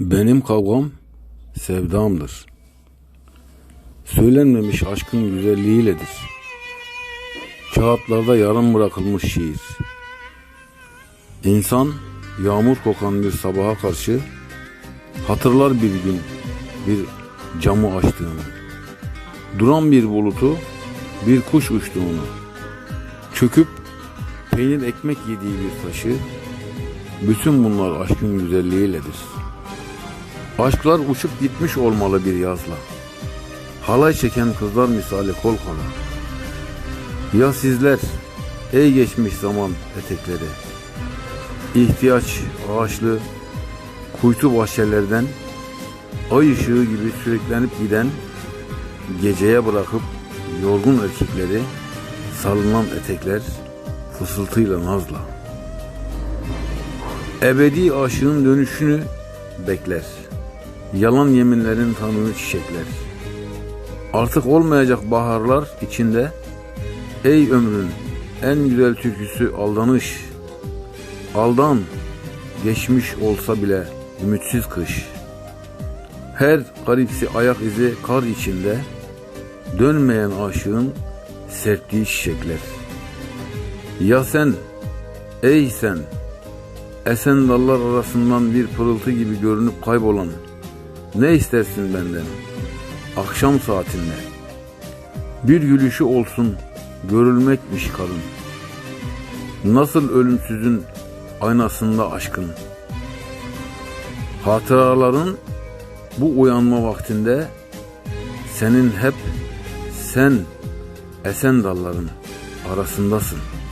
Benim kavgam sevdamdır. Söylenmemiş aşkın güzelliğiyledir. Kağıtlarda yarım bırakılmış şiir. İnsan yağmur kokan bir sabaha karşı hatırlar bir gün bir camı açtığını. Duran bir bulutu bir kuş uçtuğunu. Çöküp peynir ekmek yediği bir taşı bütün bunlar aşkın güzelliğiyledir. Aşklar uçup gitmiş olmalı bir yazla. Halay çeken kızlar misali kol kola. Ya sizler ey geçmiş zaman etekleri. İhtiyaç ağaçlı kuytu bahçelerden ay ışığı gibi sürüklenip giden geceye bırakıp yorgun erkekleri salınan etekler fısıltıyla nazla. Ebedi aşığın dönüşünü bekler. Yalan yeminlerin tanını çiçekler. Artık olmayacak baharlar içinde ey ömrün en güzel türküsü aldanış. Aldan geçmiş olsa bile ümitsiz kış. Her garipsi ayak izi kar içinde dönmeyen aşığın serptiği çiçekler. Ya sen ey sen esen dallar arasından bir pırıltı gibi görünüp kaybolan ne istersin benden? Akşam saatinde. Bir gülüşü olsun görülmekmiş kalın. Nasıl ölümsüzün aynasında aşkın. Hatıraların bu uyanma vaktinde senin hep sen esen dalların arasındasın.''